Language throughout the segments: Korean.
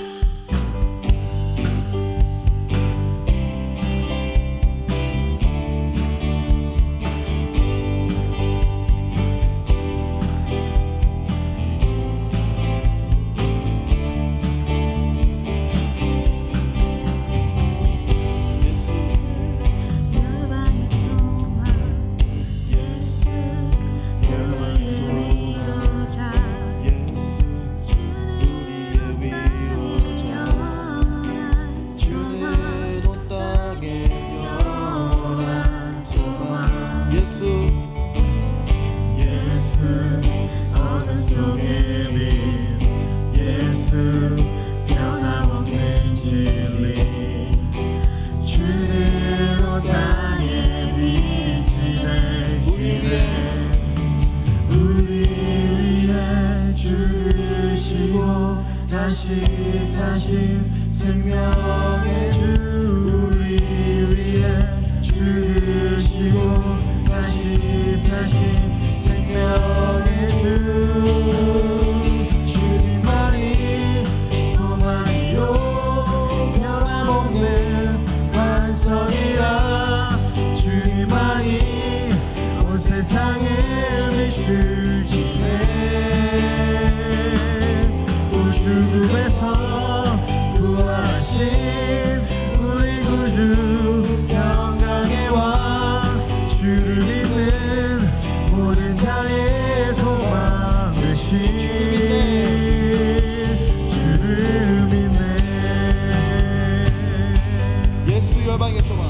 Yeah. 죽으시고 다시 사신 생명의 주 우리 위해 죽으시고 다시 사신 생명의 주. 주님만이 소망이요. 변함없는 반석이라. 주님만이 온 세상을 비추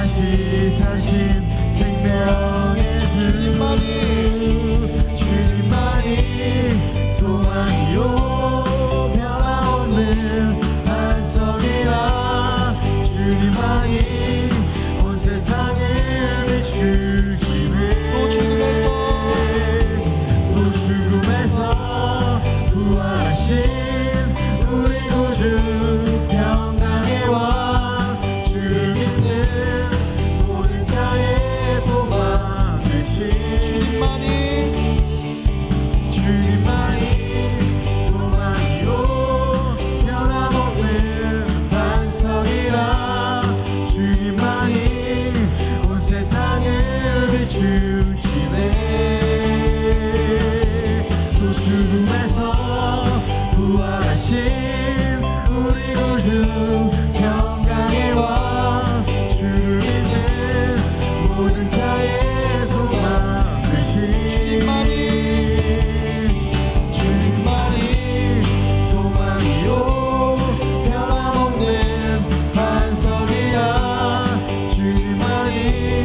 다시 사신 생명의 주 주님만이 소망이요. 변함없는 반석이라 주님만이 온 세상을 비추시 주시네 또 죽음에서 부활하신 우리 구주 평강의 왕 주를 믿는 모든 자의 소망 근심이 주님만이 소망이요. 변함없는 반석이라 주님만이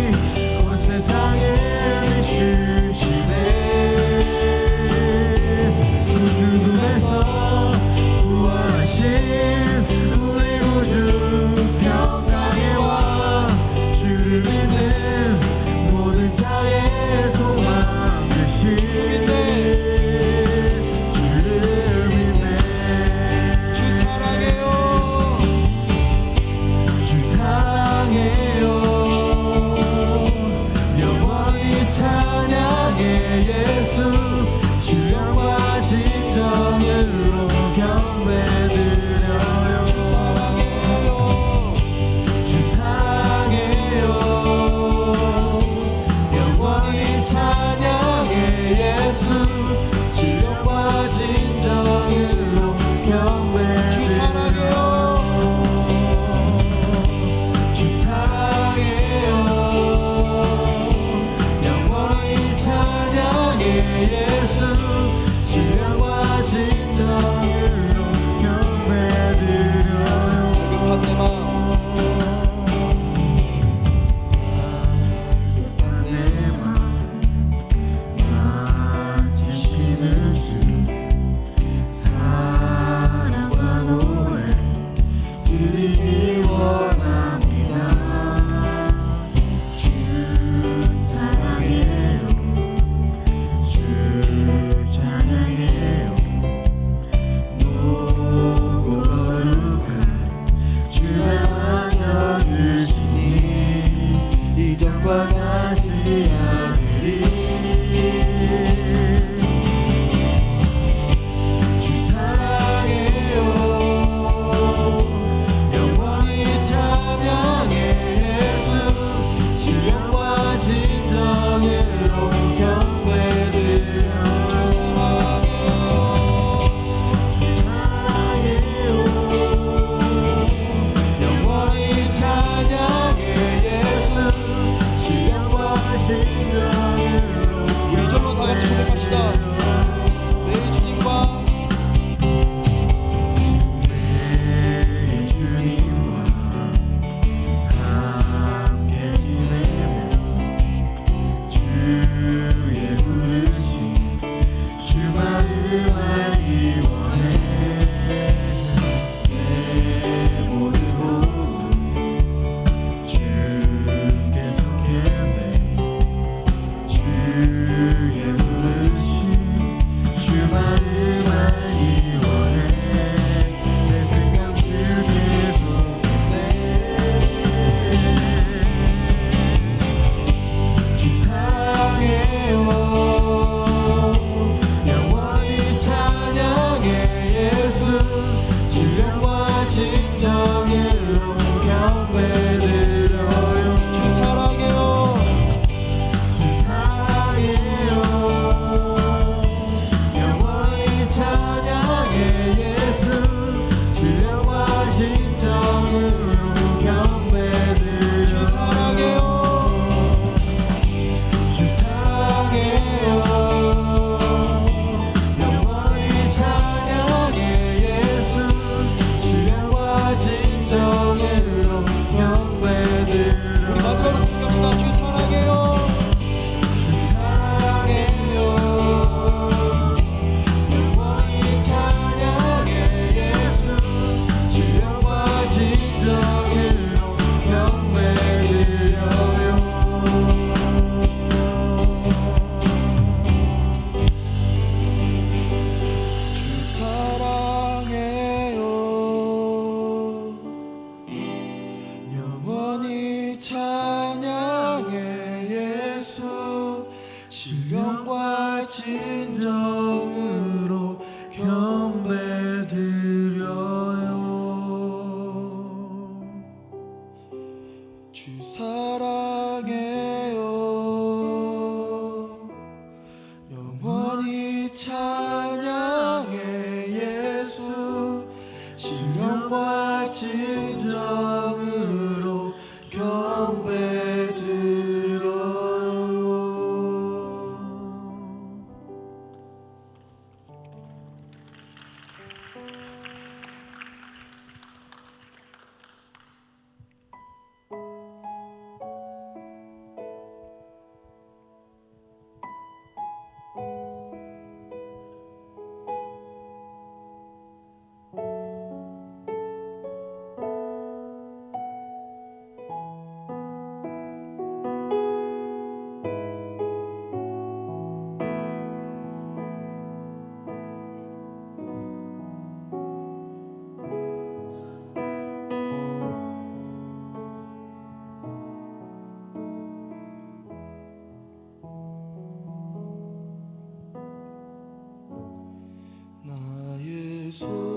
slow.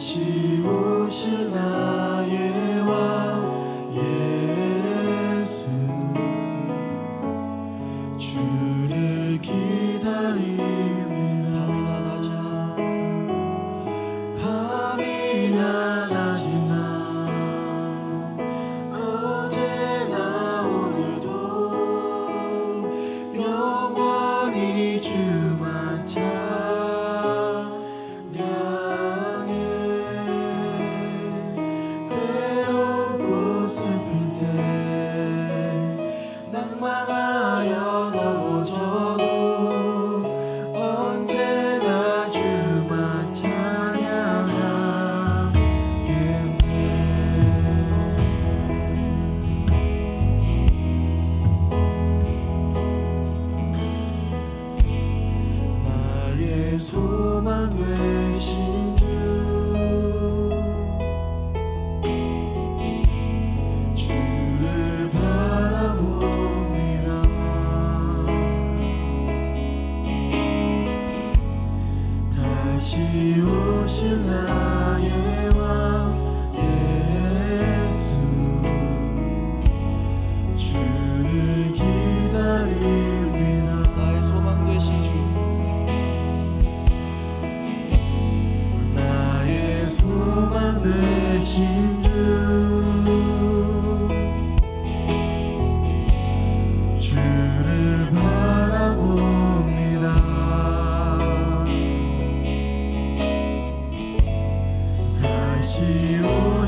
다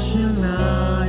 nacional.